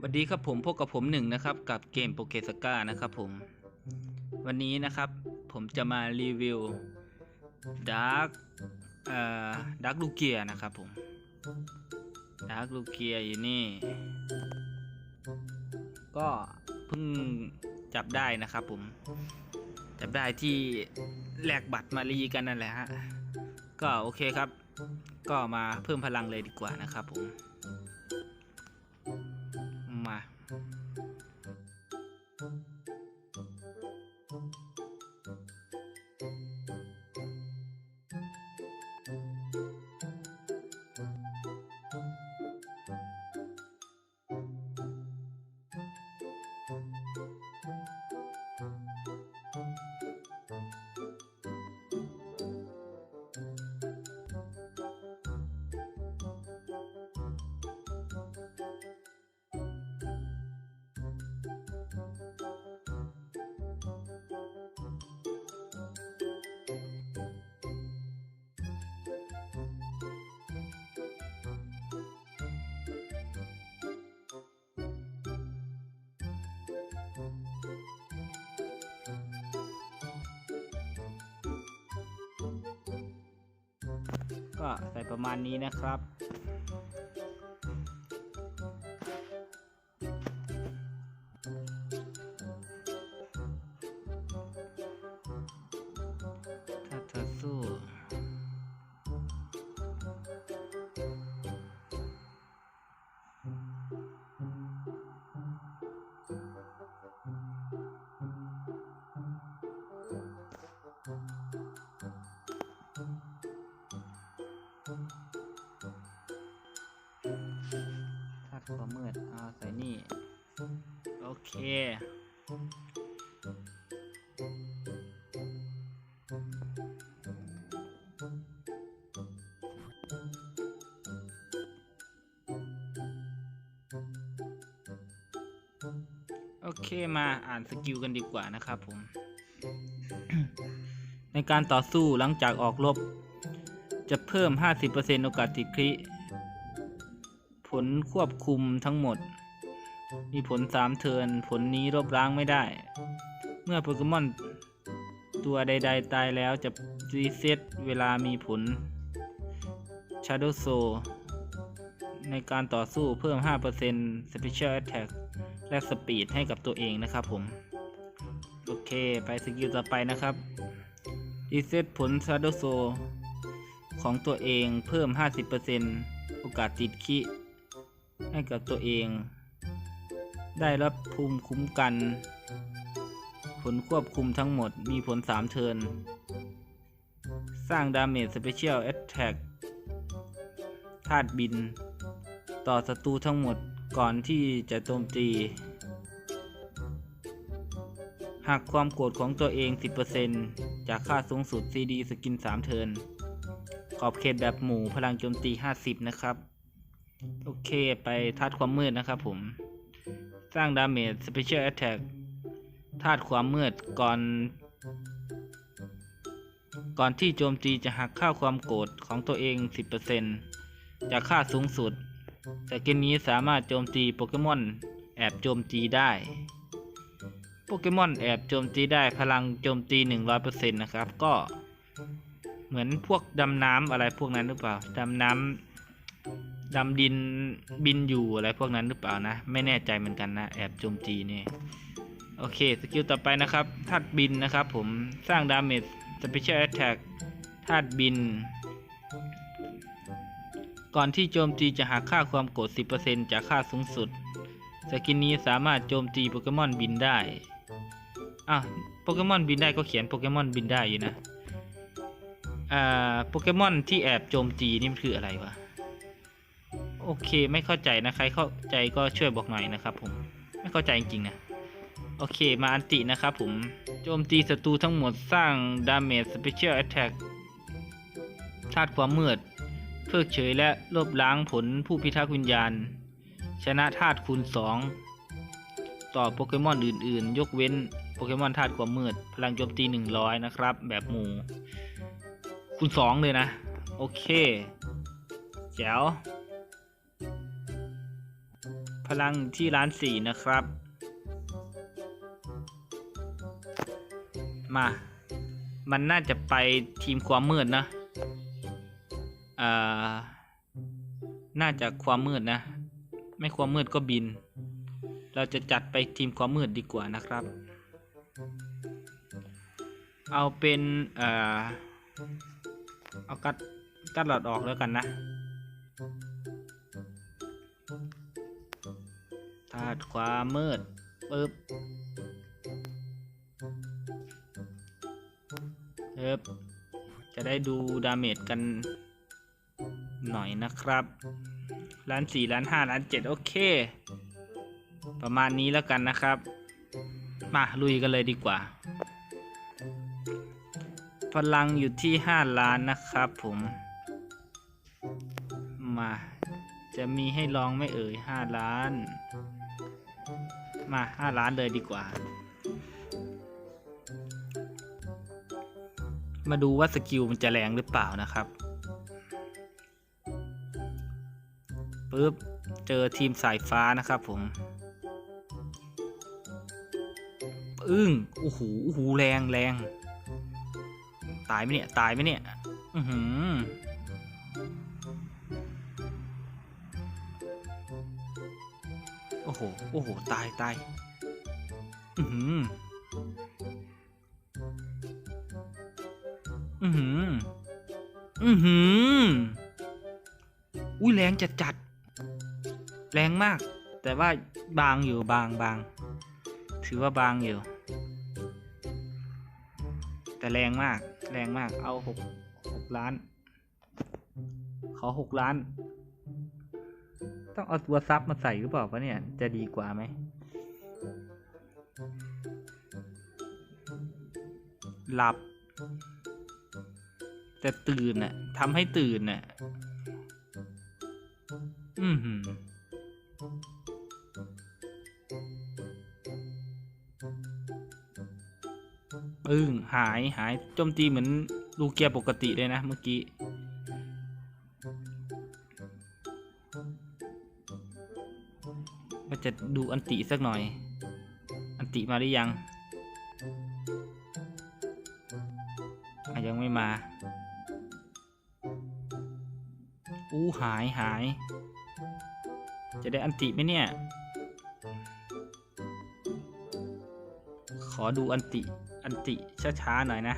สวัสดีครับผมพบกับผมหนึ่งนะครับกับเกมโปเกสก้านะครับผม วันนี้นะครับผมจะมารีวิวดาร์กเอ่อดาร์กลูเกียนะครับผมดาร์กลูเกียอยู่นี่ ก็เพิ่งจับได้นะครับผม จับได้ที่แลกบัตรมารีกันนั่นแหละฮะก็โอเคครับ ก็มาเพิ่มพลังเลยดีกว่านะครับผม ก็ใส่ประมาณนี้นะครับ ถ้าความมืดเอาใส่นี่ โอเค โอเคมาอ่านสกิลกันดีกว่านะครับผม ในการต่อสู้หลังจากออกรบจะเพิ่ม 50%โอกาสติดคริ ลควบคุมทั้งหมด มีผล3เทินผลนี้ลบล้างไม่ได้ เมื่อโปเกมอนตัวใด ๆ ตายแล้วจะรีเซ็ตเวลามีผล Shadow Soul ในการต่อสู้เพิ่ม 5% Special Attack และ Speed ให้กับตัวเองนะครับผม โอเค ไปสกิลต่อไปนะครับรีเซ็ตผล Shadow Soul ของตัวเองเพิ่ม 50%โอกาสติดคิ ให้กับตัวเอง ได้รับภูมิคุ้มกัน ผลควบคุมทั้งหมดมีผล 3 เทิน สร้างดาเมจสเปเชียลแอตแทกธาตุบิน ต่อศัตรูทั้งหมดก่อนที่จะโจมตี หากความโกรธของตัวเอง 10%จากค่าสูงสุด CD สกิน 3 เทิน ขอบเขตแบบหมู่พลังโจมตี 50 นะครับ โอเคไปธาตุความมืดนะครับผม สร้างดาเมจ Special Attack ธาตุความมืดก่อน ก่อนที่โจมตีจะหักค่าความโกรธของตัวเอง 10%จากค่าสูงสุด แต่เกมนี้สามารถโจมตีโปเกมอนแอบโจมตีได้ โปเกมอนแอบโจมตีได้พลังโจมตี 100%นะครับ ก็เหมือนพวกดำน้ำอะไรพวกนั้นหรือเปล่า ดำน้ำ ดำดินบินอยู่อะไรพวกนั้นหรือเปล่านะ ไม่แน่ใจเหมือนกันนะ แอบโจมตีนี่ โอเค สกิลต่อไปนะครับธาตุบินนะครับผมสร้างดาเมจสเปเชียลแอตแทกธาตุบิน ก่อนที่โจมตีจะหักค่าความโกรธ10%จากค่าสูงสุด สกินนี้สามารถโจมตีโปเกมอนบินได้อะโปเกมอนบินได้ก็เขียนโปเกมอนบินได้อยู่นะ อ่า โปเกมอนที่แอบโจมตีนี่มันคืออะไรวะ โอเคไม่เข้าใจนะใครเข้าใจก็ช่วยบอกหน่อยนะครับผมไม่เข้าใจจริงๆนะโอเคมาอันตินะครับผมโจมตีศัตรูทั้งหมดสร้างดาเมจสเปเชียลแอตแทกธาตุความมืด เพิกเฉยและลบล้างผลผู้พิทักษ์วิญญาณ ชนะธาตุคูณ 2 ต่อโปเกมอนอื่นๆ ยกเว้นโปเกมอนธาตุความมืด พลังโจมตี 100 นะครับ แบบหมูคูณ 2 เลยนะ โอเค แจ๋ว พลังที่ล้านสี่นะครับ มา มันน่าจะไปทีมความมืดนะอ่าน่าจะความมืดนะ ไม่ความมืดก็บิน เราจะจัดไปทีมความมืดดีกว่านะครับ เอาเป็นเอ่อเอากัดกัดหลอดออกแล้วกันนะาตุความมืดปึ๊บเอ๊บจะได้ดูดาเมจกันหน่อยนะครับ ล้านสี่ล้านห้าล้านเจ็ดโอเค ประมาณนี้แล้วกันนะครับ มาลุยกันเลยดีกว่า พลังอยู่ที่ห้าล้านนะครับผม จะมีให้ลองไม่เอ่ยห้าล้าน มาห้าล้านเลยดีกว่า มาดูว่าสกิลมันจะแรงหรือเปล่านะครับปึ๊บ เจอทีมสายฟ้านะครับผม อึ้งโอ้โหโอ้โหแรงแรง ตายไหมเนี่ย ตายไหมเนี่ย อือหือ อ้โห โอ้โห ตายตายอือหือ อือหือ อือหือ อุ้ยแรงจัดจัด แรงมาก แต่ว่าบางอยู่บางบาง ถือว่าบางอยู่ แต่แรงมาก แรงมาก เอาหกหกล้าน ขอหกล้าน ต้องเอาตัวซับมาใส่หรือเปล่าวะเนี่ย จะดีกว่าไหมหลับ แต่ตื่นน่ะทำให้ตื่นน่ะ อือหือปึ้งหายหายโจมตีเหมือนลูเกียร์ปกติเลยนะเมื่อกี้ จะดูอันติสักหน่อย อันติมาหรือยังยังไม่มา อู้หายหาย จะได้อันติไหมเนี่ย ขอดูอันติ อันติช้าๆหน่อยนะ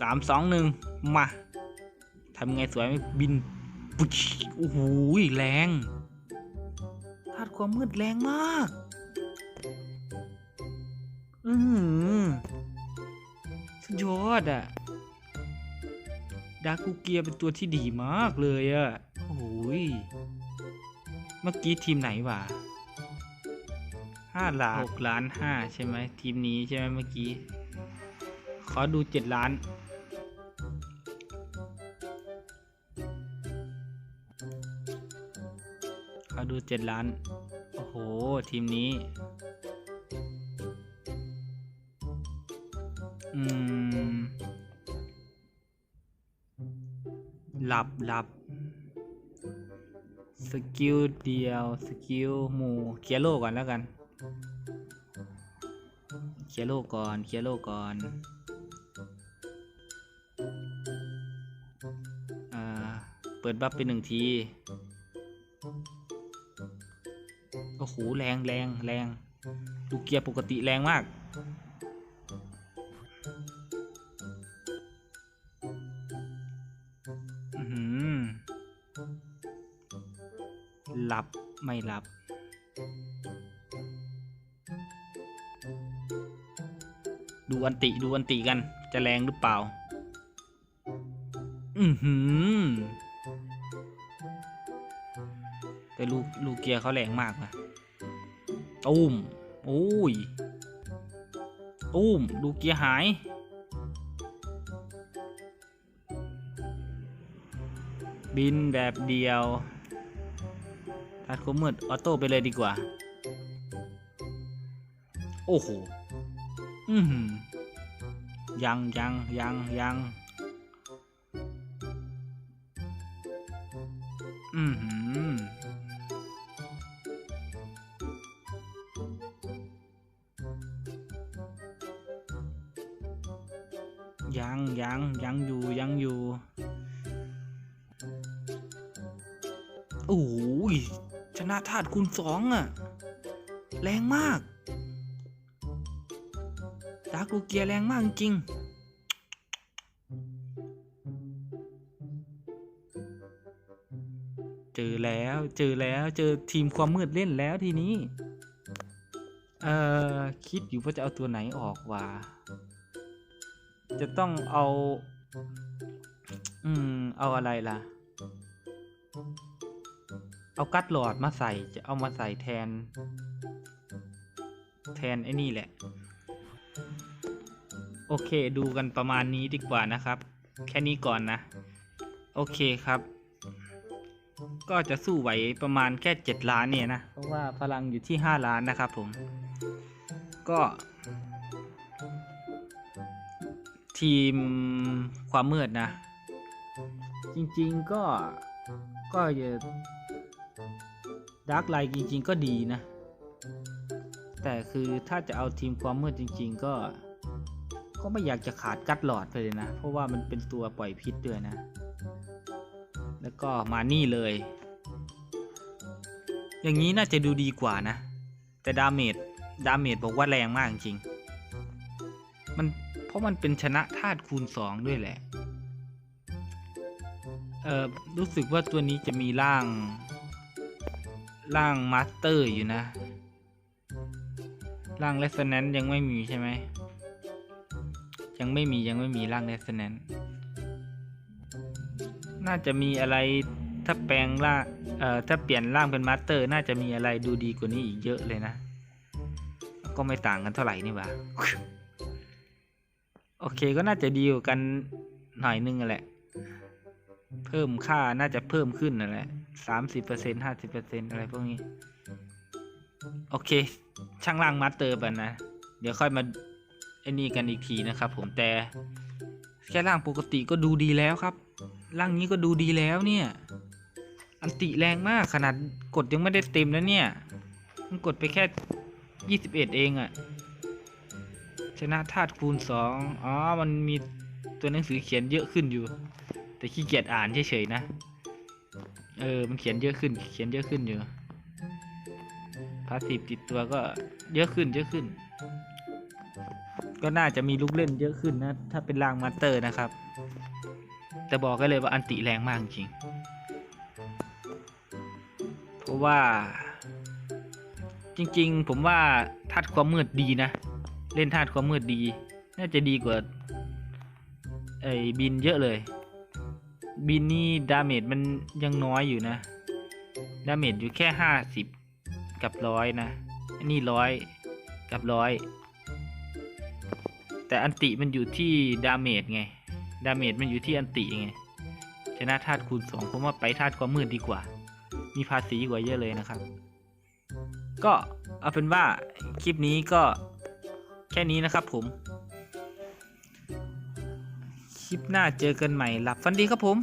สามสองหนึ่งมาทำไงสวยไหมบินปุ๊โอ้โหแรง ความมืดแรงมาก อือหือสุดยอดอะดากูเกียเป็นตัวที่ดีมากเลยอะโอ้ย เมื่อกี้ทีมไหนวะห้าล้านหกล้านห้าใช่ไหมทีมนี้ใช่ไหมเมื่อกี้ ขอดูเจ็ดล้านขอดูเจ็ดล้าน อ้โห ทีมนี้ อืม หลับหลับ สกิลเดียว สกิลหมู่เคลียร์โลก่อนแล้วกัน เคลียร์โลก่อน เคลียร์โลก่อนอ่าเปิดบัฟไปหนึ่งที โอ้โหแรงแรงแรงลูกเกียร์ปกติแรงมากอื้อหือหลับไม่หลับ ดูอันติดูอันติกัน จะแรงหรือเปล่า อือหือแต่ลูกลูกเกียร์เขาแรงมากนะ ตุ้มโอ้ยตุ้มลูเกียร์หาย บินแบบเดียวทัดคมมืดออโต้ไปเลยดีกว่า โอ้โห อือหือยังยังยังยังอือ ธาตุคูณสองอะแรงมาก ดาร์กลูเกียแรงมากจริง เจอแล้วเจอแล้วเจอทีมความมืดเล่นแล้วทีนี้ เอ่อ คิดอยู่ว่าจะเอาตัวไหนออกว่าจะต้องเอา อืม เอาอะไรล่ะ เอากัดหลอดมาใส่จะเอามาใส่แทน แทนไอ้นี่แหละ โอเคดูกันประมาณนี้ดีกว่านะครับ แค่นี้ก่อนนะ โอเคครับ ก็จะสู้ไหวประมาณแค่ 7 ล้านเนี่ยนะ เพราะว่าพลังอยู่ที่ 5 ล้านนะครับผม ก็ทีมความมืดนะ จริงๆก็ก็จะ ดาร์กไลท์จริง ๆ ก็ดีนะ แต่คือถ้าจะเอาทีมความมืดจริง ๆ ก็ ก็ไม่อยากจะขาดกัดหลอดไปเลยนะ เพราะว่ามันเป็นตัวปล่อยพิษด้วยนะ แล้วก็มานี่เลย อย่างนี้น่าจะดูดีกว่านะ แต่ดาเมจดาเมจบอกว่าแรงมากจริง มันเพราะมันเป็นชนะธาตุคูณสองด้วยแหละ เออรู้สึกว่าตัวนี้จะมีร่าง ร่างมาสเตอร์อยู่นะ ร่างเลสแนนยังไม่มีใช่ไหม ยังไม่มียังไม่มีร่างเลสแนนน่าจะมีอะไรถ้าแปลงร่างเอ่อถ้าเปลี่ยนร่างเป็นมาสเตอร์ น่าจะมีอะไรดูดีกว่านี้อีกเยอะเลยนะ ก็ไม่ต่างกันเท่าไหร่นี่หว่าโอเคก็น่าจะดีกว่ากันหน่อยนึงแหละ เพิ่มค่าน่าจะเพิ่มขึ้นนั่นแหละสามสิบเปอร์เซ็นห้าสิบเปอร์เซ็นอะไรพวกนี้ โอเค ช่างล่างมาสเตอร์ไปนะ เดี๋ยวค่อยมาไอ้นี่กันอีกทีนะครับผมแต่ แค่ร่างปกติก็ดูดีแล้วครับ ร่างนี้ก็ดูดีแล้วเนี่ย อันติแรงมากขนาดกดยังไม่ได้เต็มแล้วเนี่ยมันกดไปแค่ยี่สิบเอ็ดเองอะชนะธาตุคูณสองอ๋อ มันมีตัวหนังสือเขียนเยอะขึ้นอยู่ แต่ขี้เกียจอ่านเฉยๆนะ เออ มันเขียนเยอะขึ้น เขียนเยอะขึ้นอยู่พาสซีฟติดตัวก็เยอะขึ้นเยอะขึ้น ก็น่าจะมีลูกเล่นเยอะขึ้นนะ ถ้าเป็นรางมาสเตอร์นะครับ แต่บอกกันเลยว่าอันติแรงมากจริง เพราะว่า จริงๆ ผมว่าธาตุความมืดดีนะ เล่นธาตุความมืดดี น่าจะดีกว่าไอ้บินเยอะเลย บินนี่ดาเมจมันยังน้อยอยู่นะ ดาเมจอยู่แค่ห้าสิบกับร้อยนะอันนี้ร้อยกับร้อยแต่อันติมันอยู่ที่ดาเมจไง ดาเมจมันอยู่ที่อันติไง ชนะธาตุคูณสองผมว่าไปธาตุความมืดดีกว่า มีภาษีกว่าเยอะเลยนะครับ ก็เอาเป็นว่าคลิปนี้ก็แค่นี้นะครับผม ลิปหน้าเจอกันใหม่หลับฝันดีครับผม